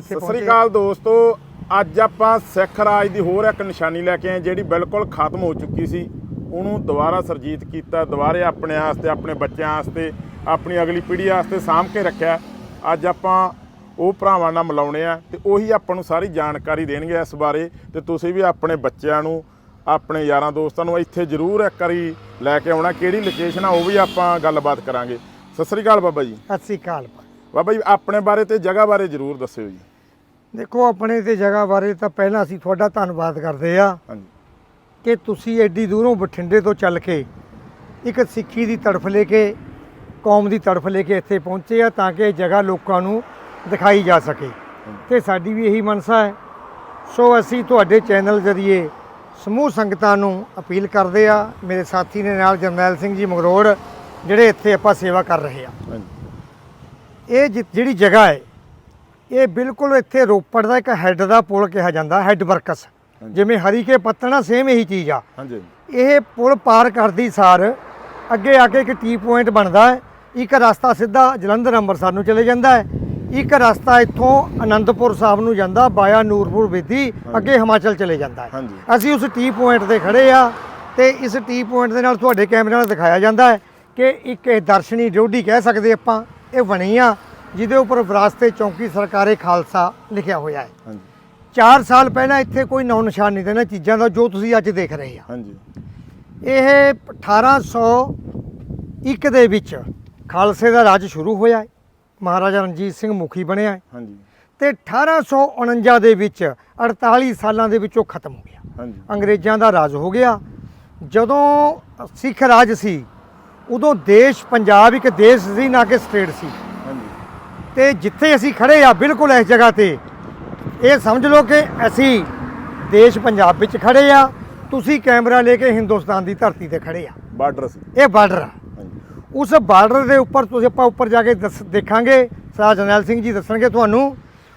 ਸਤਿ ਸ੍ਰੀ ਅਕਾਲ ਦੋਸਤੋ ਅੱਜ ਆਪਾਂ ਸਿੱਖ ਰਾਜ ਦੀ ਹੋਰ ਇੱਕ ਨਿਸ਼ਾਨੀ ਲੈ ਕੇ ਆਏ ਜਿਹੜੀ ਬਿਲਕੁਲ ਖਤਮ ਹੋ ਚੁੱਕੀ ਸੀ। ਉਹਨੂੰ ਦੁਬਾਰਾ ਸਰਜੀਤ ਕੀਤਾ ਦੁਬਾਰੇ ਆਪਣੇ ਵਾਸਤੇ ਆਪਣੇ ਬੱਚਿਆਂ ਵਾਸਤੇ ਆਪਣੀ ਅਗਲੀ ਪੀੜ੍ਹੀ ਵਾਸਤੇ ਸਾਂਭ ਕੇ ਰੱਖਿਆ। ਅੱਜ ਆਪਾਂ ਉਹ ਭਰਾਵਾਂ ਨਾਲ ਮਿਲਾਉਣੇ ਆ ਤੇ ਉਹੀ ਆਪਾਂ ਨੂੰ ਸਾਰੀ ਜਾਣਕਾਰੀ ਦੇਣਗੇ ਇਸ ਬਾਰੇ। ਤੇ ਤੁਸੀਂ ਵੀ ਆਪਣੇ ਬੱਚਿਆਂ ਨੂੰ ਆਪਣੇ ਯਾਰਾਂ ਦੋਸਤਾਂ ਨੂੰ ਇੱਥੇ ਜ਼ਰੂਰ ਇੱਕ ਵਾਰੀ ਲੈ ਕੇ ਆਉਣਾ। ਕਿਹੜੀ ਲੋਕੇਸ਼ਨ ਆ ਉਹ ਵੀ ਆਪਾਂ ਗੱਲਬਾਤ ਕਰਾਂਗੇ। ਸਤਿ ਸ੍ਰੀ ਅਕਾਲ ਬਾਬਾ ਜੀ। ਸਤਿ ਸ੍ਰੀ ਅਕਾਲ। ਬਾਬਾ ਜੀ ਆਪਣੇ ਬਾਰੇ ਤੇ ਜਗ੍ਹਾ ਬਾਰੇ ਜ਼ਰੂਰ ਦੱਸਿਓ ਜੀ। ਦੇਖੋ ਆਪਣੇ ਤੇ ਜਗ੍ਹਾ ਬਾਰੇ ਤਾਂ ਪਹਿਲਾਂ ਅਸੀਂ ਤੁਹਾਡਾ ਧੰਨਵਾਦ ਕਰਦੇ ਆ ਹਾਂਜੀ। ਕਿ ਤੁਸੀਂ ਐਡੀ ਦੂਰੋਂ ਬਠਿੰਡੇ ਤੋਂ ਚੱਲ ਕੇ ਇੱਕ ਸਿੱਖੀ ਦੀ ਤੜਫ ਲੈ ਕੇ ਕੌਮ ਦੀ ਤੜਫ ਲੈ ਕੇ ਇੱਥੇ ਪਹੁੰਚੇ ਆ ਤਾਂ ਕਿ ਇਹ ਜਗ੍ਹਾ ਲੋਕਾਂ ਨੂੰ ਦਿਖਾਈ ਜਾ ਸਕੇ। ਤੇ ਸਾਡੀ ਵੀ ਇਹੀ ਮਨਸਾ ਹੈ। ਸੋ ਅਸੀਂ ਤੁਹਾਡੇ ਚੈਨਲ ਜ਼ਰੀਏ ਸਮੂਹ ਸੰਗਤਾਂ ਨੂੰ ਅਪੀਲ ਕਰਦੇ ਆ ਮੇਰੇ ਸਾਥੀ ਨੇ ਨਾਲ ਜਰਨੈਲ ਸਿੰਘ ਜੀ ਮਗਰੋੜ ਜਿਹੜੇ ਇੱਥੇ ਆਪਾਂ ਸੇਵਾ ਕਰ ਰਹੇ ਆ ਇਹ ਜਿਹੜੀ ਜਗ੍ਹਾ ਹੈ ਇਹ ਬਿਲਕੁਲ ਇੱਥੇ ਰੋਪੜ ਦਾ ਇੱਕ ਹੈੱਡ ਦਾ ਪੁਲ ਕਿਹਾ ਜਾਂਦਾ ਹੈੱਡ ਵਰਕਸ। ਜਿਵੇਂ ਹਰੀ ਕੇ ਪੱਤਣਾ ਸੇਮ ਇਹੀ ਚੀਜ਼ ਆ। ਹਾਂਜੀ ਇਹ ਪੁਲ ਪਾਰ ਕਰਦੀ ਸਾਰ ਅੱਗੇ ਆ ਕੇ ਇੱਕ ਟੀ ਪੁਆਇੰਟ ਬਣਦਾ ਹੈ। ਇੱਕ ਰਸਤਾ ਸਿੱਧਾ ਜਲੰਧਰ ਅੰਮ੍ਰਿਤਸਰ ਨੂੰ ਚਲੇ ਜਾਂਦਾ ਹੈ। ਇੱਕ ਰਸਤਾ ਇੱਥੋਂ ਆਨੰਦਪੁਰ ਸਾਹਿਬ ਨੂੰ ਜਾਂਦਾ ਬਾਇਆ ਨੂਰਪੁਰ ਬੇਦੀ ਅੱਗੇ ਹਿਮਾਚਲ ਚਲੇ ਜਾਂਦਾ ਹੈ। ਅਸੀਂ ਉਸ ਟੀ ਪੁਆਇੰਟ ਤੇ ਖੜੇ ਆ ਤੇ ਇਸ ਟੀ ਪੁਆਇੰਟ ਦੇ ਨਾਲ ਤੁਹਾਡੇ ਕੈਮਰੇ ਨਾਲ ਦਿਖਾਇਆ ਜਾਂਦਾ ਹੈ ਕਿ ਇੱਕ ਇਹ ਦਰਸ਼ਨੀ ਡਿਊਟੀ ਕਹਿ ਸਕਦੇ ਆਪਾਂ ਇਹ ਬਣੀ ਆ। ਜਿਹਦੇ ਉੱਪਰ ਵਿਰਾਸਤੇ ਚੌਂਕੀ ਸਰਕਾਰੇ ਖਾਲਸਾ ਲਿਖਿਆ ਹੋਇਆ ਹੈ। ਹਾਂਜੀ। 4 ਸਾਲ ਪਹਿਲਾਂ ਇੱਥੇ ਕੋਈ ਨੌ ਨਿਸ਼ਾਨ ਨਹੀਂ ਦੇਣਾ ਚੀਜ਼ਾਂ ਦਾ ਜੋ ਤੁਸੀਂ ਅੱਜ ਦੇਖ ਰਹੇ ਆ। ਹਾਂਜੀ। ਇਹ 1801 ਦੇ ਵਿੱਚ ਖਾਲਸੇ ਦਾ ਰਾਜ ਸ਼ੁਰੂ ਹੋਇਆ ਹੈ। ਮਹਾਰਾਜਾ ਰਣਜੀਤ ਸਿੰਘ ਮੁਖੀ ਬਣਿਆ ਹੈ। ਹਾਂਜੀ। ਤੇ 1849 ਦੇ ਵਿੱਚ 48 ਸਾਲਾਂ ਦੇ ਵਿੱਚ ਉਹ ਖਤਮ ਹੋ ਗਿਆ। ਹਾਂਜੀ। ਅੰਗਰੇਜ਼ਾਂ ਦਾ ਰਾਜ ਹੋ ਗਿਆ। ਜਦੋਂ ਸਿੱਖ ਰਾਜ ਸੀ ਉਦੋਂ ਦੇਸ਼ ਪੰਜਾਬ ਇੱਕ ਦੇਸ਼ ਸੀ ਨਾ ਕਿ ਸਟੇਟ ਸੀ। ਤੇ ਜਿੱਥੇ ਅਸੀਂ ਖੜੇ ਆ ਬਿਲਕੁਲ ਇਸ ਜਗ੍ਹਾ ਤੇ ਇਹ ਸਮਝ ਲਓ ਕਿ ਅਸੀਂ ਦੇਸ਼ ਪੰਜਾਬ ਵਿੱਚ ਖੜੇ ਆ ਤੁਸੀਂ ਕੈਮਰਾ ਲੈ ਕੇ ਹਿੰਦੁਸਤਾਨ ਦੀ ਧਰਤੀ ਤੇ ਖੜੇ ਆ। ਬਾਰਡਰ ਸੀ। ਇਹ ਬਾਰਡਰ ਆ। ਉਸ ਬਾਰਡਰ ਦੇ ਉੱਪਰ ਤੁਸੀਂ ਆਪਾਂ ਉੱਪਰ ਜਾ ਕੇ ਦੇਖਾਂਗੇ ਸਰਦਾਰ ਜਰਨੈਲ ਸਿੰਘ ਜੀ ਦੱਸਣਗੇ ਤੁਹਾਨੂੰ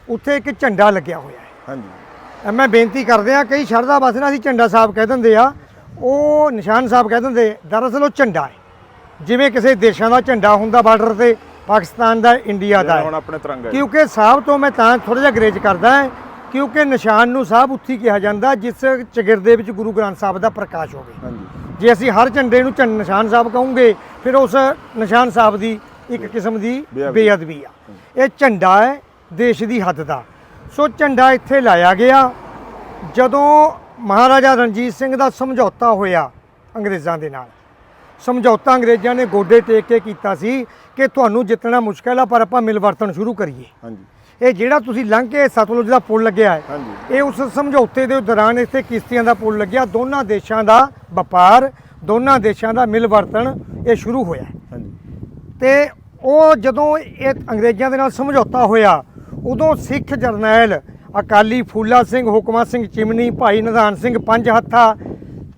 ਉੱਥੇ ਇੱਕ ਝੰਡਾ ਲੱਗਿਆ ਹੋਇਆ ਹੈ। ਹਾਂਜੀ। ਮੈਂ ਬੇਨਤੀ ਕਰਦੇ ਆ ਕਈ ਸ਼ਰਧਾ ਬਸ ਨਾ ਅਸੀਂ ਝੰਡਾ ਸਾਹਿਬ ਕਹਿ ਦਿੰਦੇ ਆ ਉਹ ਨਿਸ਼ਾਨ ਸਾਹਿਬ ਕਹਿ ਦਿੰਦੇ ਦਰਅਸਲ ਉਹ ਝੰਡਾ ਹੈ। ਜਿਵੇਂ ਕਿਸੇ ਦੇਸ਼ਾਂ ਦਾ ਝੰਡਾ ਹੁੰਦਾ ਬਾਰਡਰ ਤੇ ਪਾਕਿਸਤਾਨ ਦਾ ਇੰਡੀਆ ਦਾ ਹੈ। ਆਪਣੇ ਤਿਰੰਗਾ ਜੀ। ਕਿਉਂਕਿ ਸਾਹਿਬ ਤੋਂ ਮੈਂ ਤਾਂ ਥੋੜਾ ਜਿਹਾ ਗਰੇਜ ਕਰਦਾ ਹੈ ਕਿਉਂਕਿ ਨਿਸ਼ਾਨ ਨੂੰ ਸਾਹਿਬ ਉੱਥੀ ਕਿਹਾ ਜਾਂਦਾ ਜਿਸ ਚਗਿਰਦੇ ਵਿੱਚ ਗੁਰੂ ਗ੍ਰੰਥ ਸਾਹਿਬ ਦਾ ਪ੍ਰਕਾਸ਼ ਹੋਵੇ। ਹਾਂਜੀ। ਜੇ ਅਸੀਂ ਹਰ ਝੰਡੇ ਨੂੰ ਝੰਡ ਨਿਸ਼ਾਨ ਸਾਹਿਬ ਕਹੋਗੇ ਫਿਰ ਉਸ ਨਿਸ਼ਾਨ ਸਾਹਿਬ ਦੀ ਇੱਕ ਕਿਸਮ ਦੀ ਬੇਅਦਬੀ। ਬੇਅਦਬੀ ਆ। ਇਹ ਝੰਡਾ ਹੈ ਦੇਸ਼ ਦੀ ਹੱਦ ਦਾ। ਸੋ ਝੰਡਾ ਇੱਥੇ ਲਾਇਆ ਗਿਆ। ਜਦੋਂ ਮਹਾਰਾਜਾ ਰਣਜੀਤ ਸਿੰਘ ਦਾ ਸਮਝੌਤਾ ਹੋਇਆ ਅੰਗਰੇਜ਼ਾਂ ਦੇ ਨਾਲ ਸਮਝੌਤਾ ਅੰਗਰੇਜ਼ਾਂ ਨੇ ਗੋਡੇ ਟੇਕ ਕੇ ਕੀਤਾ ਸੀ ਕਿ ਤੁਹਾਨੂੰ ਜਿੱਤਣਾ ਮੁਸ਼ਕਲ ਆ ਪਰ ਆਪਾਂ ਮਿਲ ਵਰਤਣ ਸ਼ੁਰੂ ਕਰੀਏ। ਹਾਂਜੀ। ਇਹ ਜਿਹੜਾ ਤੁਸੀਂ ਲੰਘ ਕੇ ਸਤਲੁਜ ਦਾ ਪੁਲ ਲੱਗਿਆ ਹੈ ਇਹ ਉਸ ਸਮਝੌਤੇ ਦੇ ਦੌਰਾਨ ਇੱਥੇ ਕਿਸ਼ਤੀਆਂ ਦਾ ਪੁਲ ਲੱਗਿਆ। ਦੋਨਾਂ ਦੇਸ਼ਾਂ ਦਾ ਵਪਾਰ ਦੋਨਾਂ ਦੇਸ਼ਾਂ ਦਾ ਮਿਲ ਵਰਤਣ ਇਹ ਸ਼ੁਰੂ ਹੋਇਆ ਹਾਂਜੀ। ਤੇ ਉਹ ਜਦੋਂ ਇਹ ਅੰਗਰੇਜ਼ਾਂ ਦੇ ਨਾਲ ਸਮਝੌਤਾ ਹੋਇਆ ਉਦੋਂ ਸਿੱਖ ਜਰਨੈਲ ਅਕਾਲੀ ਫੂਲਾ ਸਿੰਘ ਹੁਕਮਾ ਸਿੰਘ ਚਿਮਨੀ ਭਾਈ ਨਿਧਾਨ ਸਿੰਘ ਪੰਜ ਹੱਥਾ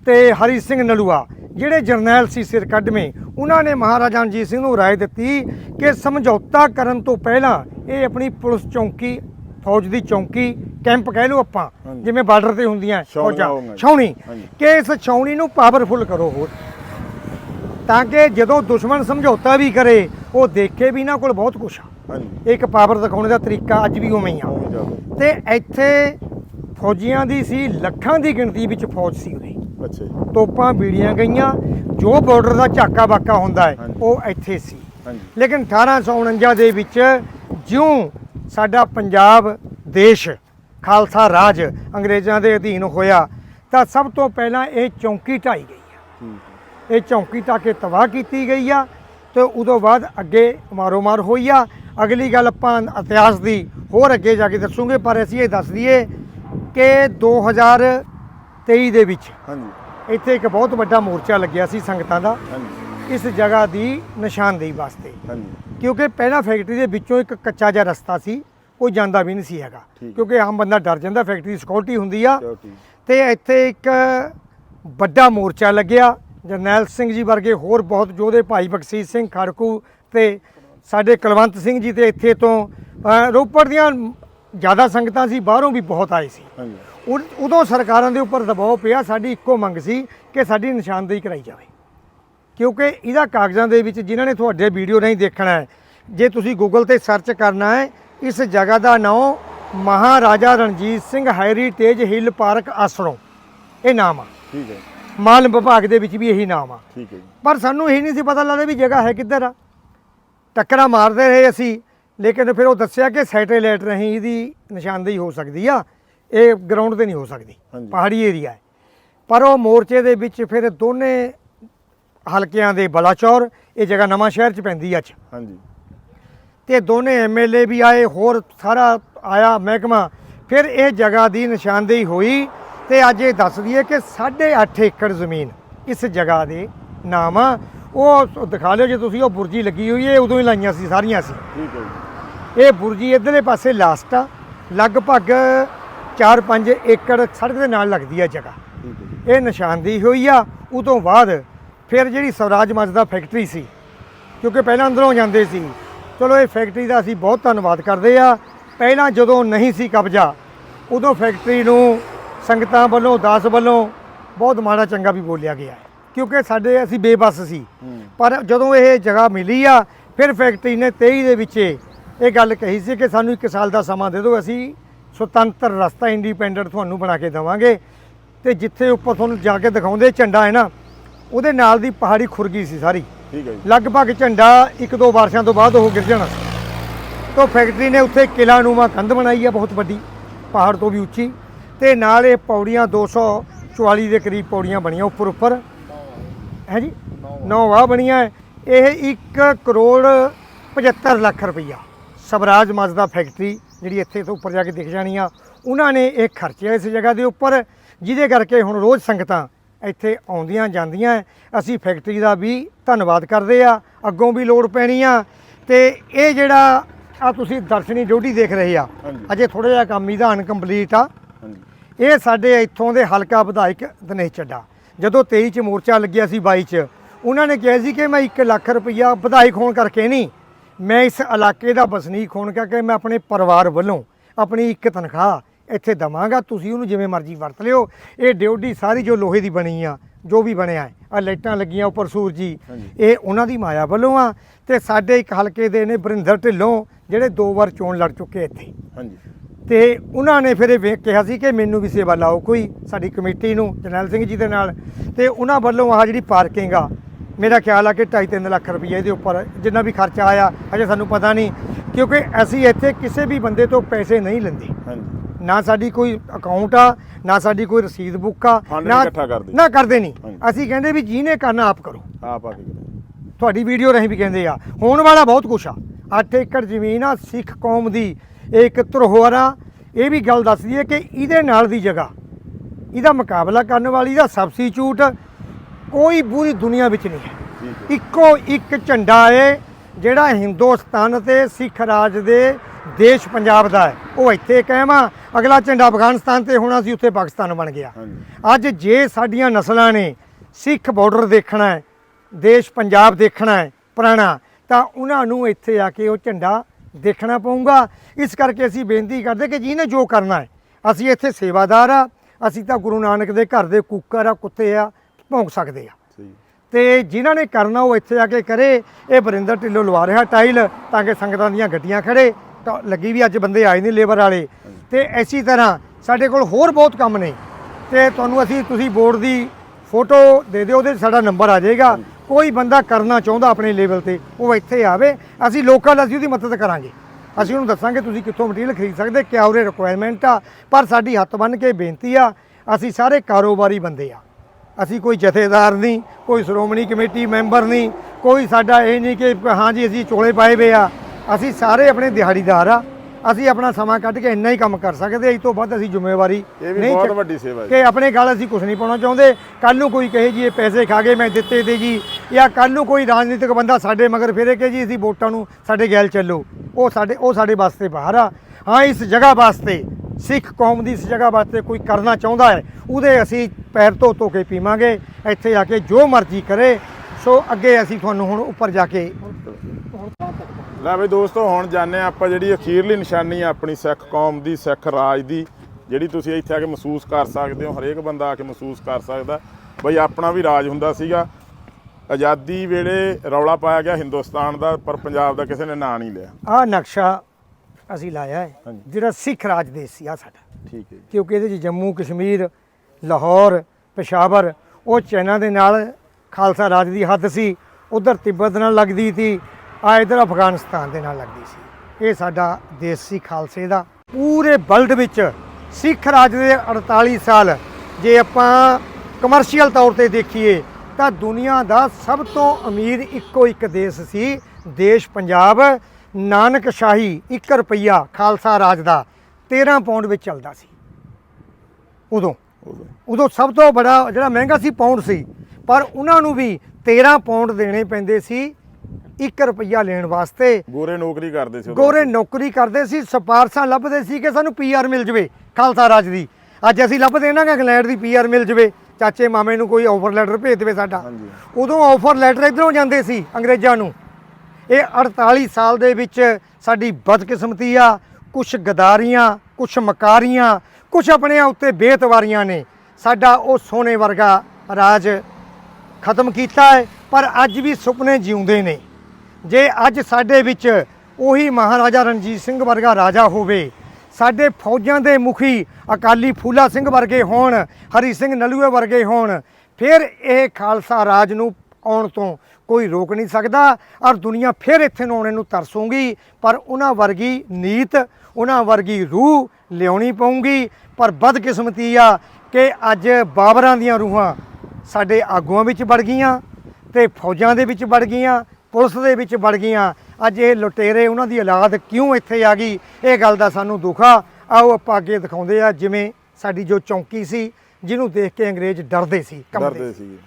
ਤੇ ਹਰੀ ਸਿੰਘ ਨਲੂਆ ਜਿਹੜੇ ਜਰਨੈਲ ਸੀ ਸਿਰ ਕੱਢਵੇਂ ਉਹਨਾਂ ਨੇ ਮਹਾਰਾਜਾ ਰਣਜੀਤ ਸਿੰਘ ਨੂੰ ਰਾਏ ਦਿੱਤੀ ਕਿ ਸਮਝੌਤਾ ਕਰਨ ਤੋਂ ਪਹਿਲਾਂ ਇਹ ਆਪਣੀ ਪੁਲਿਸ ਚੌਂਕੀ ਫੌਜ ਦੀ ਚੌਂਕੀ ਕੈਂਪ ਕਹਿ ਲਓ ਆਪਾਂ। ਜਿਵੇਂ ਬਾਰਡਰ ਤੇ ਹੁੰਦੀਆਂ ਫੌਜਾਂ। ਛਾਉਣੀ। ਕਿ ਇਸ ਛਾਉਣੀ ਨੂੰ ਪਾਵਰਫੁਲ ਕਰੋ ਹੋਰ ਤਾਂ ਕਿ ਜਦੋਂ ਦੁਸ਼ਮਣ ਸਮਝੌਤਾ ਵੀ ਕਰੇ ਉਹ ਦੇਖੇ ਵੀ ਇਹਨਾਂ ਕੋਲ ਬਹੁਤ ਕੁਛ ਆ ਇੱਕ ਪਾਵਰ ਦਿਖਾਉਣ ਦਾ ਤਰੀਕਾ ਅੱਜ ਵੀ ਉਵੇਂ ਹੀ ਆ ਤੇ ਇੱਥੇ ਫੌਜੀਆਂ ਦੀ ਸੀ ਲੱਖਾਂ ਦੀ ਗਿਣਤੀ ਵਿੱਚ ਫੌਜ ਸੀ ਉਰੇ ਅੱਛਾ ਜੀ। ਤੋਪਾਂ ਬੀੜੀਆਂ ਗਈਆਂ ਜੋ ਬਾਰਡਰ ਦਾ ਝਾਕਾ ਬਾਕਾ ਹੁੰਦਾ ਹੈ ਹਾਂਜੀ। ਉਹ ਇੱਥੇ ਸੀ। ਹਾਂਜੀ। ਲੇਕਿਨ 1849 ਦੇ ਵਿੱਚ ਜਿਉਂ ਸਾਡਾ ਪੰਜਾਬ ਦੇਸ਼ ਖਾਲਸਾ ਰਾਜ ਅੰਗਰੇਜ਼ਾਂ ਦੇ ਅਧੀਨ ਹੋਇਆ ਤਾਂ ਸਭ ਤੋਂ ਪਹਿਲਾਂ ਇਹ ਚੌਂਕੀ ਢਾਈ ਗਈ ਹੈ। ਠੀਕ ਇਹ ਚੌਂਕੀ ਢਾਹ ਕੇ ਤਬਾਹ ਕੀਤੀ ਗਈ ਆ ਤੇ ਉਦੋਂ ਬਾਅਦ ਅੱਗੇ ਮਾਰੋ ਮਾਰ ਹੋਈ ਆ। ਅਗਲੀ ਗੱਲ ਆਪਾਂ ਇਤਿਹਾਸ ਦੀ ਹੋਰ ਅੱਗੇ ਜਾ ਕੇ ਦੱਸੂਗੇ ਪਰ ਅਸੀਂ ਇਹ ਦੱਸ ਦਈਏ ਕਿ 2023 ਦੇ ਵਿੱਚ। ਹਾਂਜੀ। ਇੱਥੇ ਇੱਕ ਬਹੁਤ ਵੱਡਾ ਮੋਰਚਾ ਲੱਗਿਆ ਸੀ ਸੰਗਤਾਂ ਦਾ। ਹਾਂਜੀ। ਇਸ ਜਗ੍ਹਾ ਦੀ ਨਿਸ਼ਾਨਦੇਹੀ ਵਾਸਤੇ। ਹਾਂਜੀ। ਕਿਉਂਕਿ ਪਹਿਲਾਂ ਫੈਕਟਰੀ ਦੇ ਵਿੱਚੋਂ ਇੱਕ ਕੱਚਾ ਜਿਹਾ ਰਸਤਾ ਸੀ ਕੋਈ ਜਾਂਦਾ ਵੀ ਨਹੀਂ ਸੀ ਹੈਗਾ। ਠੀਕ। ਕਿਉਂਕਿ ਆਮ ਬੰਦਾ ਡਰ ਜਾਂਦਾ ਫੈਕਟਰੀ ਸਿਕਿਉਰਿਟੀ ਹੁੰਦੀ ਆ। ਚਲੋ ਠੀਕ ਤੇ ਇੱਥੇ ਇੱਕ ਵੱਡਾ ਮੋਰਚਾ ਲੱਗਿਆ। ਜਰਨੈਲ ਸਿੰਘ ਜੀ ਵਰਗੇ ਹੋਰ ਬਹੁਤ ਯੋਧੇ ਭਾਈ ਬਖਸ਼ੀਸ਼ ਸਿੰਘ ਖੜਕੂ ਤੇ ਸਾਡੇ ਕੁਲਵੰਤ ਸਿੰਘ ਜੀ ਤੇ ਇੱਥੇ ਤੋਂ ਅ, ਰੋਪੜ ਦੀਆਂ ਜ਼ਿਆਦਾ ਸੰਗਤਾਂ ਸੀ ਬਾਹਰੋਂ ਵੀ ਬਹੁਤ ਆਏ ਸੀ। ਹਾਂਜੀ। ਉਦ- ਉਦੋਂ ਸਰਕਾਰਾਂ ਦੇ ਉੱਪਰ ਦਬਾਅ ਪਿਆ ਸਾਡੀ ਇੱਕੋ ਮੰਗ ਸੀ ਕਿ ਸਾਡੀ ਨਿਸ਼ਾਨਦੇਹੀ ਕਰਾਈ ਜਾਵੇ। ਕਿਉਂਕਿ ਇਹਦਾ ਕਾਗਜ਼ਾਂ ਦੇ ਵਿੱਚ ਜਿਨ੍ਹਾਂ ਨੇ ਤੁਹਾਡੇ ਵੀਡੀਓ ਨਹੀਂ ਦੇਖਣਾ ਹੈ ਜੇ ਤੁਸੀਂ ਗੂਗਲ ਤੇ ਸਰਚ ਕਰਨਾ ਹੈ ਇਸ ਜਗ੍ਹਾ ਦਾ ਨਾਮ Maharaja Ranjit Singh heritage hill park Asron ਇਹ ਨਾਮ ਆ। ਠੀਕ ਹੈ। ਮਾਲ ਵਿਭਾਗ ਦੇ ਵਿੱਚ ਵੀ ਇਹੀ ਨਾਮ ਆ। ਠੀਕ ਹੈ ਪਰ ਸਾਨੂੰ ਇਹ ਨਹੀਂ ਸੀ ਪਤਾ ਲੱਗਦਾ ਵੀ ਜਗ੍ਹਾ ਹੈ ਕਿੱਧਰ ਆ। ਟੱਕਰਾਂ ਮਾਰਦੇ ਰਹੇ ਅਸੀਂ ਲੇਕਿਨ ਫਿਰ ਉਹ ਦੱਸਿਆ ਕਿ ਸੈਟੇਲਾਈਟ ਰਾਹੀਂ ਇਹਦੀ ਨਿਸ਼ਾਨਦੇਹੀ ਹੋ ਸਕਦੀ ਆ। ਇਹ ਗਰਾਊਂਡ ਤੇ ਨਹੀਂ ਹੋ ਸਕਦੀ। ਹਾਂਜੀ। ਪਹਾੜੀ ਏਰੀਆ ਹੈ। ਪਰ ਉਹ ਮੋਰਚੇ ਦੇ ਵਿੱਚ ਫਿਰ ਦੋਨੇ ਹਲਕਿਆਂ ਦੇ ਬਲਾਚੌਰ ਇਹ ਜਗ੍ਹਾ ਨਵਾਂ ਸ਼ਹਿਰ ਚ ਪੈਂਦੀ ਅੱਜ। ਹਾਂਜੀ। ਤੇ ਦੋਨੇ ਐਮਐਲਏ ਵੀ ਆਏ ਹੋਰ ਸਾਰਾ ਆਇਆ ਮਹਿਕਮਾ। ਫਿਰ ਇਹ ਜਗ੍ਹਾ ਦੀ ਨਿਸ਼ਾਨਦੇਹੀ ਹੋਈ ਤੇ ਅੱਜ ਇਹ ਦੱਸ ਦਈਏ ਕਿ 8.5 ਏਕੜ ਜ਼ਮੀਨ ਇਸ ਜਗ੍ਹਾ ਦੇ ਨਾਮ ਆ। ਉਹ ਦਿਖਾ ਲਿਓ ਜੇ ਤੁਸੀਂ ਉਹ ਬੁਰਜੀ ਲੱਗੀ ਹੋਈ ਹੈ ਉਦੋਂ ਹੀ ਲਾਈਆਂ ਸੀ ਸਾਰੀਆਂ ਸੀ। ਠੀਕ ਹੈ ਜੀ। ਇਹ ਬੁਰਜੀ ਇਧਰਲੇ ਪਾਸੇ ਲਾਸਟ ਆ। ਲਗਭਗ 4-5 ਏਕੜ ਸੜਕ ਦੇ ਨਾਲ ਲੱਗਦੀ ਆ ਜਗ੍ਹਾ। ਇਹ ਨਿਸ਼ਾਨਦੇਹੀ ਹੋਈ ਆ। ਉਦੋਂ ਬਾਅਦ ਫਿਰ ਜਿਹੜੀ ਸਵਰਾਜ ਮਜ਼ਦਾ ਫੈਕਟਰੀ ਸੀ ਕਿਉਂਕਿ ਪਹਿਲਾਂ ਅੰਦਰੋਂ ਜਾਂਦੇ ਸੀ। ਚਲੋ ਇਹ ਫੈਕਟਰੀ ਦਾ ਅਸੀਂ ਬਹੁਤ ਧੰਨਵਾਦ ਕਰਦੇ ਆ। ਪਹਿਲਾਂ ਜਦੋਂ ਨਹੀਂ ਸੀ ਕਬਜ਼ਾ ਉਦੋਂ ਫੈਕਟਰੀ ਨੂੰ ਸੰਗਤਾਂ ਵੱਲੋਂ ਦਾਸ ਵੱਲੋਂ ਬਹੁਤ ਮਾੜਾ ਚੰਗਾ ਵੀ ਬੋਲਿਆ ਗਿਆ ਕਿਉਂਕਿ ਸਾਡੇ ਅਸੀਂ ਬੇਬਸ ਸੀ। ਪਰ ਜਦੋਂ ਇਹ ਜਗ੍ਹਾ ਮਿਲੀ ਆ ਫਿਰ ਫੈਕਟਰੀ ਨੇ 23 ਦੇ ਵਿੱਚ ਇਹ ਗੱਲ ਕਹੀ ਸੀ ਕਿ ਸਾਨੂੰ 1 ਸਾਲ ਦਾ ਸਮਾਂ ਦੇ ਦਿਓ ਅਸੀਂ ਸੁਤੰਤਰ ਰਸਤਾ ਇੰਡੀਪੈਂਡੈਂਟ ਤੁਹਾਨੂੰ ਬਣਾ ਕੇ ਦੇਵਾਂਗੇ। ਤੇ ਜਿੱਥੇ ਉੱਪਰ ਤੁਹਾਨੂੰ ਜਾ ਕੇ ਦਿਖਾਉਂਦੇ ਝੰਡਾ ਹੈ ਨਾ ਉਹਦੇ ਨਾਲ ਦੀ ਪਹਾੜੀ ਖੁਰ ਗਈ ਸੀ ਸਾਰੀ। ਠੀਕ ਹੈ ਜੀ। ਲਗਭਗ ਝੰਡਾ ਇੱਕ ਦੋ ਬਾਰਿਸ਼ਾਂ ਤੋਂ ਬਾਅਦ ਉਹ ਗਿਰ ਜਾਣਾ। ਸੀ ਤੋਂ ਫੈਕਟਰੀ ਨੇ ਉੱਥੇ ਕਿਲਾ ਨੂਮਾ ਕੰਧ ਬਣਾਈ ਆ ਬਹੁਤ ਵੱਡੀ ਪਹਾੜ ਤੋਂ ਵੀ ਉੱਚੀ। ਤੇ ਨਾਲ ਇਹ ਪੌੜੀਆਂ 244 ਦੇ ਕਰੀਬ ਪੌੜੀਆਂ ਬਣੀਆਂ ਉੱਪਰ ਉੱਪਰ। ਹੈ ਜੀ? ਨੌ ਵਾਹ ਬਣੀਆਂ। ਇਹ 1 ਕਰੋੜ 75 ਲੱਖ ਰੁਪਈਆ। ਸਵਰਾਜ ਮਜ਼ਦਾ ਫੈਕਟਰੀ ਜਿਹੜੀ ਇੱਥੇ ਤੋਂ ਉੱਪਰ ਜਾ ਕੇ ਦਿਖ ਜਾਣੀ ਆ ਉਹਨਾਂ ਨੇ ਇਹ ਖਰਚਿਆ ਇਸ ਜਗ੍ਹਾ ਦੇ ਉੱਪਰ ਜਿਹਦੇ ਕਰਕੇ ਹੁਣ ਰੋਜ਼ ਸੰਗਤਾਂ ਇੱਥੇ ਆਉਂਦੀਆਂ ਜਾਂਦੀਆਂ ਹੈ। ਅਸੀਂ ਫੈਕਟਰੀ ਦਾ ਵੀ ਧੰਨਵਾਦ ਕਰਦੇ ਆ ਅੱਗੋਂ ਵੀ ਲੋੜ ਪੈਣੀ ਆ ਤੇ ਇਹ ਜਿਹੜਾ ਆ ਤੁਸੀਂ ਦਰਸ਼ਨੀ ਡਿਊਟੀ ਦੇਖ ਰਹੇ ਆ। ਅਜੇ ਥੋੜਾ ਜਿਹਾ ਕੰਮ ਇਹਦਾ ਅਨਕੰਪਲੀਟ ਆ ਇਹ ਸਾਡੇ ਇੱਥੋਂ ਦੇ ਹਲਕਾ ਵਿਧਾਇਕ ਦਿਨੇਸ਼ ਚੱਡਾ ਜਦੋਂ 23 ਚ ਮੋਰਚਾ ਲੱਗਿਆ ਸੀ 22 ਚ ਉਹਨਾਂ ਨੇ ਕਿਹਾ ਸੀ ਕਿ ਮੈਂ 1 ਲੱਖ ਰੁਪਈਆ ਵਿਧਾਇਕ ਹੋਣ ਕਰਕੇ ਨਹੀਂ ਮੈਂ ਇਸ ਇਲਾਕੇ ਦਾ ਵਸਨੀਕ ਹੋਣ ਕਰਕੇ ਮੈਂ ਆਪਣੇ ਪਰਿਵਾਰ ਵੱਲੋਂ ਆਪਣੀ ਇੱਕ ਤਨਖਾਹ ਇੱਥੇ ਦਵਾਂਗਾ। ਤੁਸੀਂ ਉਹਨੂੰ ਜਿਵੇਂ ਮਰਜ਼ੀ ਵਰਤ ਲਿਓ। ਇਹ ਡਿਊਟੀ ਸਾਰੀ ਜੋ ਲੋਹੇ ਦੀ ਬਣੀ ਆ ਜੋ ਵੀ ਬਣਿਆ ਹੈ ਆ ਲਾਈਟਾਂ ਲੱਗੀਆਂ ਉੱਪਰ ਸੂਰਜੀ। ਇਹ ਉਹਨਾਂ ਦੀ ਮਾਇਆ ਵੱਲੋਂ ਆ ਤੇ ਸਾਡੇ ਇੱਕ ਹਲਕੇ ਦੇ ਨੇ ਬਰਿੰਦਰ ਢਿੱਲੋਂ ਜਿਹੜੇ ਦੋ ਵਾਰ ਚੋਣ ਲੜ ਚੁੱਕੇ ਇੱਥੇ। ਹਾਂਜੀ। ਤੇ ਉਹਨਾਂ ਨੇ ਫਿਰ ਇਹ ਕਿਹਾ ਸੀ ਕਿ ਮੈਨੂੰ ਵੀ ਸੇਵਾ ਲਾਓ ਕੋਈ ਸਾਡੀ ਕਮੇਟੀ ਨੂੰ ਜਰਨੈਲ ਸਿੰਘ ਜੀ ਦੇ ਨਾਲ। ਤੇ ਉਹਨਾਂ ਵੱਲੋਂ ਆਹ ਜਿਹੜੀ ਪਾਰਕਿੰਗ ਆ ਮੇਰਾ ਖਿਆਲ ਆ ਕਿ 2.5 ਲੱਖ ਰੁਪਏ ਇਹਦੇ ਉੱਪਰ ਜਿੰਨਾ ਵੀ ਖਰਚਾ ਆਇਆ ਅਜੇ ਸਾਨੂੰ ਪਤਾ ਨਹੀਂ ਕਿਉਂਕਿ ਅਸੀਂ ਇੱਥੇ ਕਿਸੇ ਵੀ ਬੰਦੇ ਤੋਂ ਪੈਸੇ ਨਹੀਂ ਲੈਂਦੇ ਹਾਂਜੀ ਨਾ ਸਾਡੀ ਕੋਈ ਅਕਾਊਂਟ ਆ ਨਾ ਸਾਡੀ ਕੋਈ ਰਸੀਦ ਬੁੱਕ ਆ ਨਹੀਂ ਇਕੱਠਾ ਕਰਦੇ। ਨਾ ਕਰਦੇ ਨਹੀਂ ਹਾਂਜੀ। ਅਸੀਂ ਕਹਿੰਦੇ ਵੀ ਜਿਹਨੇ ਕਰਨਾ ਆਪ ਕਰੋ ਆਪ ਆ ਕੇ। ਤੁਹਾਡੀ ਵੀਡੀਓ ਰਾਹੀਂ ਵੀ ਕਹਿੰਦੇ ਆ ਹੋਣ ਵਾਲਾ ਬਹੁਤ ਕੁਛ ਆ 8 ਏਕੜ ਜ਼ਮੀਨ ਆ ਸਿੱਖ ਕੌਮ ਦੀ ਇਹ ਇੱਕ ਧਰੋਹਰ ਆ ਇਹ ਵੀ ਗੱਲ ਦੱਸਦੀ ਹੈ ਕਿ ਇਹਦੇ ਨਾਲ ਦੀ ਜਗ੍ਹਾ ਇਹਦਾ ਮੁਕਾਬਲਾ ਕਰਨ ਵਾਲੀ ਦਾ ਸਬਸਟੀਚੂਟ ਕੋਈ ਪੂਰੀ ਦੁਨੀਆ ਵਿੱਚ ਨਹੀਂ ਹੈ। ਇੱਕੋ ਇੱਕ ਝੰਡਾ ਹੈ ਜਿਹੜਾ ਹਿੰਦੁਸਤਾਨ ਤੇ ਸਿੱਖ ਰਾਜ ਦੇ ਦੇਸ਼ ਪੰਜਾਬ ਦਾ ਹੈ। ਉਹ ਇੱਥੇ ਆ। ਅਗਲਾ ਝੰਡਾ ਅਫਗਾਨਿਸਤਾਨ ਤੇ ਹੋਣਾ ਸੀ ਉੱਥੇ ਪਾਕਿਸਤਾਨ ਬਣ ਗਿਆ। ਅੱਜ ਜੇ ਸਾਡੀਆਂ ਨਸਲਾਂ ਨੇ ਸਿੱਖ ਬਾਰਡਰ ਦੇਖਣਾ ਹੈ ਦੇਸ਼ ਪੰਜਾਬ ਦੇਖਣਾ ਹੈ ਪੁਰਾਣਾ ਤਾਂ ਉਹਨਾਂ ਨੂੰ ਇੱਥੇ ਆ ਕੇ ਉਹ ਝੰਡਾ ਦੇਖਣਾ ਪਊਗਾ। ਇਸ ਕਰਕੇ ਅਸੀਂ ਬੇਨਤੀ ਕਰਦੇ ਕਿ ਜਿਹਨੇ ਜੋ ਕਰਨਾ ਹੈ ਅਸੀਂ ਇੱਥੇ ਸੇਵਾਦਾਰ ਆ। ਅਸੀਂ ਤਾਂ ਗੁਰੂ ਨਾਨਕ ਦੇ ਘਰ ਦੇ ਕੁੱਕਰ ਆ ਕੁੱਤੇ ਆ। ਭੌਂਕ ਸਕਦੇ ਆ। ਤੇ ਜਿਨ੍ਹਾਂ ਨੇ ਕਰਨਾ ਉਹ ਇੱਥੇ ਆ ਕੇ ਕਰੇ ਇਹ ਬਰਿੰਦਰ ਢਿੱਲੋਂ ਲਵਾ ਰਿਹਾ ਟਾਈਲ ਤਾਂ ਕਿ ਸੰਗਤਾਂ ਦੀਆਂ ਗੱਡੀਆਂ ਖੜੇ। ਤਾਂ ਲੱਗੀ ਵੀ ਅੱਜ ਬੰਦੇ ਆਏ ਨੇ ਲੇਬਰ ਵਾਲੇ। ਤੇ ਐਸੀ ਤਰ੍ਹਾਂ ਸਾਡੇ ਕੋਲ ਹੋਰ ਬਹੁਤ ਕੰਮ ਨੇ। ਤੇ ਤੁਹਾਨੂੰ ਅਸੀਂ ਤੁਸੀਂ ਬੋਰਡ ਦੀ ਫੋਟੋ ਦੇ ਦਿਓ ਉਹਦੇ ਸਾਡਾ ਨੰਬਰ ਆ ਜਾਏਗਾ। ਕੋਈ ਬੰਦਾ ਕਰਨਾ ਚਾਹੁੰਦਾ ਆਪਣੇ ਲੈਵਲ ਤੇ ਉਹ ਇੱਥੇ ਆਵੇ। ਅਸੀਂ ਲੋਕਲ ਅਸੀਂ ਉਹਦੀ ਮਦਦ ਕਰਾਂਗੇ। ਅਸੀਂ ਉਹਨੂੰ ਦੱਸਾਂਗੇ ਤੁਸੀਂ ਕਿੱਥੋਂ ਮਟੀਰੀਅਲ ਖਰੀਦ ਸਕਦੇ ਕਿਆ ਉਹਦੇ ਰਿਕੁਆਇਰਮੈਂਟ ਆ। ਪਰ ਸਾਡੀ ਹੱਥ ਬੰਨ੍ਹ ਕੇ ਬੇਨਤੀ ਆ ਅਸੀਂ ਸਾਰੇ ਕਾਰੋਬਾਰੀ ਬੰਦੇ ਆ। ਅਸੀਂ ਕੋਈ ਜਥੇਦਾਰ ਨਹੀਂ ਕੋਈ ਸ਼੍ਰੋਮਣੀ ਕਮੇਟੀ ਮੈਂਬਰ ਨਹੀਂ ਕੋਈ ਸਾਡਾ ਇਹ ਨਹੀਂ ਕਿ ਹਾਂਜੀ ਅਸੀਂ ਚੋਲੇ ਪਾਏ ਵੇ ਆ। ਅਸੀਂ ਸਾਰੇ ਆਪਣੇ ਦਿਹਾੜੀਦਾਰ ਆ। ਅਸੀਂ ਆਪਣਾ ਸਮਾਂ ਕੱਢ ਕੇ ਇੰਨਾ ਹੀ ਕੰਮ ਕਰ ਸਕਦੇ ਇਸ ਤੋਂ ਵੱਧ ਅਸੀਂ ਜ਼ਿੰਮੇਵਾਰੀ ਨਹੀਂ ਬਹੁਤ ਵੱਡੀ ਸੇਵਾ ਹੈ ਕਿ ਆਪਣੇ ਗੱਲ ਅਸੀਂ ਕੁਝ ਨਹੀਂ ਪਾਉਣਾ ਚਾਹੁੰਦੇ। ਕੱਲ ਨੂੰ ਕੋਈ ਕਹੇ ਜੀ ਇਹ ਪੈਸੇ ਖਾ ਗਏ ਮੈਂ ਦਿੱਤੇ ਤੇ ਜੀ। ਜਾਂ ਕੱਲ ਨੂੰ ਕੋਈ ਰਾਜਨੀਤਿਕ ਬੰਦਾ ਸਾਡੇ ਮਗਰ ਫਿਰੇ ਕਿ ਜੀ ਅਸੀਂ ਵੋਟਾਂ ਨੂੰ ਸਾਡੇ ਗੈਲ ਚੱਲੋ। ਉਹ ਸਾਡੇ ਉਹ ਸਾਡੇ ਵਾਸਤੇ ਬਾਹਰ ਆ। ਹਾਂ ਇਸ ਜਗ੍ਹਾ ਵਾਸਤੇ ਸਿੱਖ ਕੌਮ ਦੀ ਇਸ ਜਗ੍ਹਾ ਵਾਸਤੇ ਕੋਈ ਕਰਨਾ ਚਾਹੁੰਦਾ ਹੈ ਉਹਦੇ ਅਸੀਂ ਪੈਰ ਧੋ ਧੋ ਕੇ ਪੀਵਾਂਗੇ ਇੱਥੇ ਆ ਕੇ ਜੋ ਮਰਜ਼ੀ ਕਰੇ। ਸੋ ਅੱਗੇ ਅਸੀਂ ਤੁਹਾਨੂੰ ਹੁਣ ਉੱਪਰ ਜਾ ਕੇ ਲੈ ਬਈ ਦੋਸਤੋ ਹੁਣ ਜਾਣੇ ਆਪਾਂ ਜਿਹੜੀ ਅਖੀਰਲੀ ਨਿਸ਼ਾਨੀ ਆ ਆਪਣੀ ਸਿੱਖ ਕੌਮ ਦੀ ਸਿੱਖ ਰਾਜ ਦੀ ਜਿਹੜੀ ਤੁਸੀਂ ਇੱਥੇ ਆ ਕੇ ਮਹਿਸੂਸ ਕਰ ਸਕਦੇ ਹੋ ਹਰੇਕ ਬੰਦਾ ਆ ਕੇ ਮਹਿਸੂਸ ਕਰ ਸਕਦਾ। ਬਈ ਆਪਣਾ ਵੀ ਰਾਜ ਹੁੰਦਾ ਸੀਗਾ। ਆਜ਼ਾਦੀ ਵੇਲੇ ਰੌਲਾ ਪਾਇਆ ਗਿਆ ਹਿੰਦੁਸਤਾਨ ਦਾ ਪਰ ਪੰਜਾਬ ਦਾ ਕਿਸੇ ਨੇ ਨਾਂ ਨਹੀਂ ਲਿਆ। ਆਹ ਨਕਸ਼ਾ ਅਸੀਂ ਲਾਇਆ ਹੈ। ਹਾਂਜੀ। ਜਿਹੜਾ ਸਿੱਖ ਰਾਜ ਦੇਸ਼ ਸੀ ਆ ਸਾਡਾ। ਠੀਕ ਹੈ ਜੀ। ਕਿਉਂਕਿ ਇਹਦੇ 'ਚ ਜੰਮੂ ਕਸ਼ਮੀਰ ਲਾਹੌਰ ਪਿਸ਼ਾਵਰ ਉਹ ਚਾਈਨਾ ਦੇ ਨਾਲ ਖਾਲਸਾ ਰਾਜ ਦੀ ਹੱਦ ਸੀ। ਉਧਰ ਤਿੱਬਤ ਨਾਲ ਲੱਗਦੀ ਸੀ ਆ ਇਧਰ ਅਫਗਾਨਿਸਤਾਨ ਦੇ ਨਾਲ ਲੱਗਦੀ ਸੀ। ਇਹ ਸਾਡਾ ਦੇਸ਼ ਸੀ ਖਾਲਸੇ ਦਾ। ਪੂਰੇ ਵਰਲਡ ਵਿੱਚ ਸਿੱਖ ਰਾਜ ਦੇ 48 ਸਾਲ ਜੇ ਆਪਾਂ ਕਮਰਸ਼ੀਅਲ ਤੌਰ ਤੇ ਦੇਖੀਏ ਤਾਂ ਦੁਨੀਆ ਦਾ ਸਭ ਤੋਂ ਅਮੀਰ ਇੱਕੋ ਇੱਕ ਦੇਸ਼ ਸੀ ਦੇਸ਼ ਪੰਜਾਬ। ਨਾਨਕ ਸ਼ਾਹੀ 1 ਰੁਪਈਆ ਖਾਲਸਾ ਰਾਜ ਦਾ 13 ਪਾਉਂਡ ਵਿੱਚ ਚੱਲਦਾ ਸੀ। ਉਦੋਂ ਉਦੋਂ। ਸਭ ਤੋਂ ਬੜਾ ਜਿਹੜਾ ਮਹਿੰਗਾ ਸੀ ਪਾਉਂਡ ਸੀ ਪਰ ਉਹਨਾਂ ਨੂੰ ਵੀ 13 ਪਾਉਂਡ ਦੇਣੇ ਪੈਂਦੇ ਸੀ 1 ਰੁਪਈਆ ਲੈਣ ਵਾਸਤੇ। ਗੋਰੇ ਨੌਕਰੀ ਕਰਦੇ ਸੀ। ਗੋਰੇ ਨੌਕਰੀ ਕਰਦੇ ਸੀ ਸਿਫਾਰਸ਼ਾਂ ਲੱਭਦੇ ਸੀ ਕਿ ਸਾਨੂੰ ਪੀਆਰ ਮਿਲ ਜਵੇ ਖਾਲਸਾ ਰਾਜ ਦੀ। ਅੱਜ ਅਸੀਂ ਲੱਭਦੇ ਨਾ ਕਿ ਇੰਗਲੈਂਡ ਦੀ ਪੀਆਰ ਮਿਲ ਜਵੇ। ਚਾਚੇ ਮਾਮੇ ਨੂੰ ਕੋਈ ਆਫਰ ਲੈਟਰ ਭੇਜ ਦੇਵੇ ਸਾਡਾ। ਉਦੋਂ ਆਫਰ ਲੈਟਰ ਇਧਰੋਂ ਜਾਂਦੇ ਸੀ ਅੰਗਰੇਜ਼ਾਂ ਨੂੰ। ਇਹ 48 ਸਾਲ ਦੇ ਵਿੱਚ ਸਾਡੀ ਬਦਕਿਸਮਤੀ ਆ ਕੁਝ ਗਦਾਰੀਆਂ ਕੁਝ ਮਕਾਰੀਆਂ ਕੁਝ ਆਪਣੇ ਉੱਤੇ ਬੇਤਵਾਰੀਆਂ ਨੇ। ਸਾਡਾ ਉਹ ਸੋਨੇ ਵਰਗਾ ਰਾਜ ਖਤਮ ਕੀਤਾ ਹੈ, ਪਰ ਅੱਜ ਵੀ ਸੁਪਨੇ ਜਿਉਂਦੇ ਨੇ। ਜੇ ਅੱਜ ਸਾਡੇ ਵਿੱਚ ਉਹੀ ਮਹਾਰਾਜਾ ਰਣਜੀਤ ਸਿੰਘ ਵਰਗਾ ਰਾਜਾ ਹੋਵੇ, ਸਾਡੇ ਫੌਜਾਂ ਦੇ ਮੁਖੀ ਅਕਾਲੀ ਫੂਲਾ ਸਿੰਘ ਵਰਗੇ ਹੋਣ, ਹਰੀ ਸਿੰਘ ਨਲੂਏ ਵਰਗੇ ਹੋਣ, ਫਿਰ ਇਹ ਖਾਲਸਾ ਰਾਜ ਨੂੰ ਆਉਣ ਤੋਂ ਕੋਈ ਰੋਕ ਨਹੀਂ ਸਕਦਾ ਔਰ ਦੁਨੀਆ ਫਿਰ ਇੱਥੇ ਨੂੰ ਆਉਣੇ ਨੂੰ ਤਰਸੂਗੀ ਪਰ ਉਹਨਾਂ ਵਰਗੀ ਨੀਤ ਉਹਨਾਂ ਵਰਗੀ ਰੂਹ ਲਿਆਉਣੀ ਪਊਗੀ। ਪਰ ਬਦਕਿਸਮਤੀ ਆ ਕਿ ਅੱਜ ਬਾਬਰਾਂ ਦੀਆਂ ਰੂਹਾਂ ਸਾਡੇ ਆਗੂਆਂ ਵਿੱਚ ਵੜ ਗਈਆਂ ਤੇ ਫੌਜਾਂ ਦੇ ਵਿੱਚ ਵੜ ਗਈਆਂ ਪੁਲਿਸ ਦੇ ਵਿੱਚ ਵੜ ਗਈਆਂ। ਅੱਜ ਇਹ ਲੁਟੇਰੇ ਉਹਨਾਂ ਦੀ ਔਲਾਦ ਕਿਉਂ ਇੱਥੇ ਆ ਗਈ? ਇਹ ਗੱਲ ਦਾ ਸਾਨੂੰ ਦੁੱਖ ਆਓ ਆਪਾਂ ਅੱਗੇ ਦਿਖਾਉਂਦੇ ਆ ਜਿਵੇਂ ਸਾਡੀ ਜੋ ਚੌਂਕੀ ਸੀ ਜਿਹਨੂੰ ਦੇਖ ਕੇ ਅੰਗਰੇਜ਼ ਡਰਦੇ ਸੀ ਕੰਬਦੇ ਸੀ।